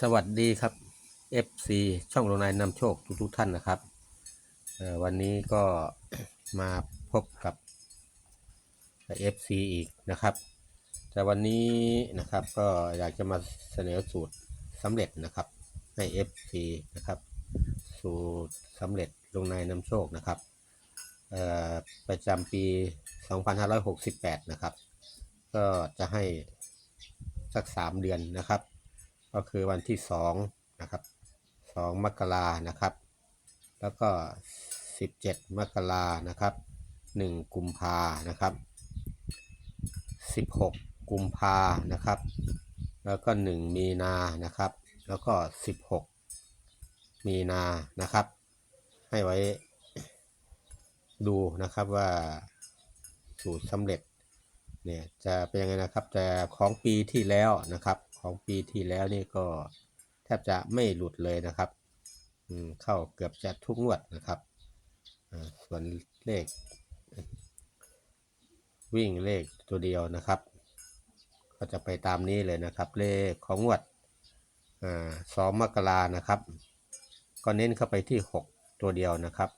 สวัสดีครับ FC ช่องโรงนายนำโชคทุกทุกท่านนะครับ วันนี้ก็มาพบกับ FC อีกนะครับ แต่วันนี้นะครับก็อยากจะมาเสนอสูตรสำเร็จนะครับ ให้ FC นะครับ สูตรสำเร็จลงนายนำโชคนะครับประจำปี 2568 นะครับ ก็จะให้สัก 3 เดือนนะครับ ก็คือวันที่สองนะครับสองมกรานะครับ แล้วก็สิบเจ็ดมกรานะครับหนึ่งกุมภานะครับสิบหกกุมภานะครับ แล้วก็หนึ่งมีนานะครับ แล้วก็สิบหกมีนานะครับ ให้ไว้ดูนะครับว่าสูตรสำเร็จเนี่ยจะเป็นยังไงนะครับแต่ของปีที่แล้วนะครับ ของปีที่แล้วนี่ก็แทบจะไม่หลุดเลยนะครับเข้าเกือบจะทุกงวดนะครับส่วนเลข วิ่งเลขตัวเดียวนะครับ ก็จะไปตามนี้เลยนะครับ เลขของงวดสองมกรานะครับ ก็เน้นเข้าไปที่หกตัวเดียวนะครับ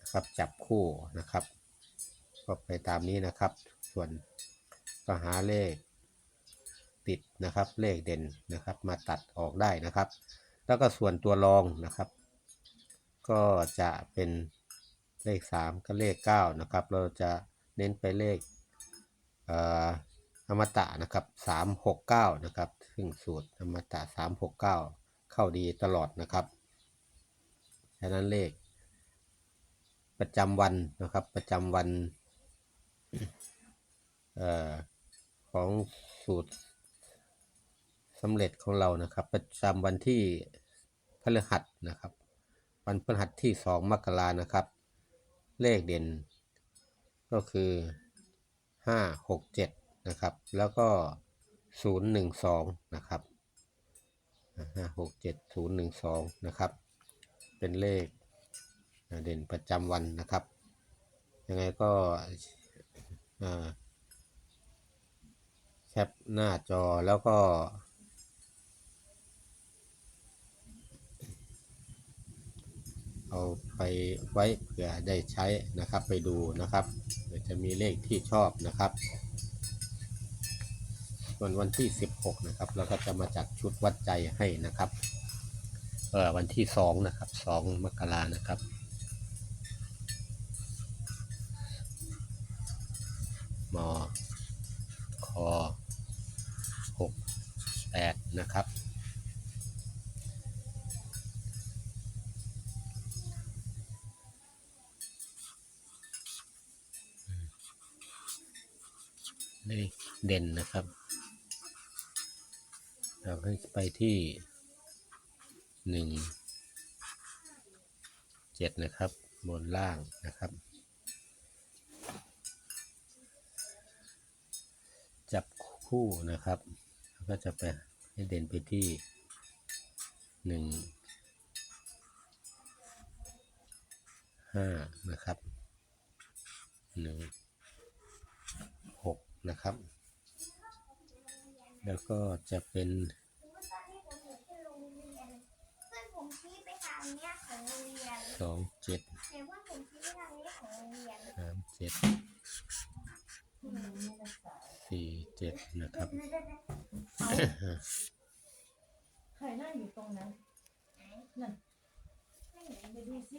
นะครับ จับคู่นะครับ ก็ไปตามนี้นะครับ ส่วนก็หาเลข ติดนะครับ เลขเด่นนะครับ มาตัดออกได้นะครับ แล้วก็ส่วนตัวรองนะครับ ก็จะเป็นเลข 3 กับเลข9นะครับ เราจะเน้นไปเลขออมตะนะครับ369นะครับ ซึ่งสูตรอมตะ369 เข้าดีตลอดนะครับฉะนั้นเลข ประจำวันนะครับประจำวันออของสูตร สำเร็จของเรานะครับ ประจำวันที่พฤหัสนะครับ วันพฤหัสที่สองมกรานะครับ เลขเด่น ก็คือห้าหกเจ็ดนะครับ แล้วก็ศูนย์หนึ่งสองนะครับห้าหกเจ็ดศูนย์หนึ่งสองนะครับ เป็นเลขเด่นประจำวันนะครับ ยังไงก็แคปหน้าจอแล้วก็ เอาไปไว้เผื่อได้ใช้นะครับไปดูนะครับเดี๋ยวจะมีเลขที่ชอบนะครับ ส่วนวันที่ 16 นะครับ เราก็จะมาจัดชุดวัดใจให้นะครับเออวันที่2นะครับ2มกรานะครับ มอคหกแปดนะครับ เลขเด่นนะครับเราให้ไปที่หนึ่งเจ็ดนะครับ บนล่างนะครับ จับคู่นะครับแล้วก็จะไปให้เด่นไปที่หนึ่งห้านะครับหนึ่ง นะครับ แล้วก็จะเป็นสองเจ็ดสามเจ็ดสี่เจ็ดนะครับใครนั่งอยู่ตรงนั้นนั่นไม่เห็นไปดูสิ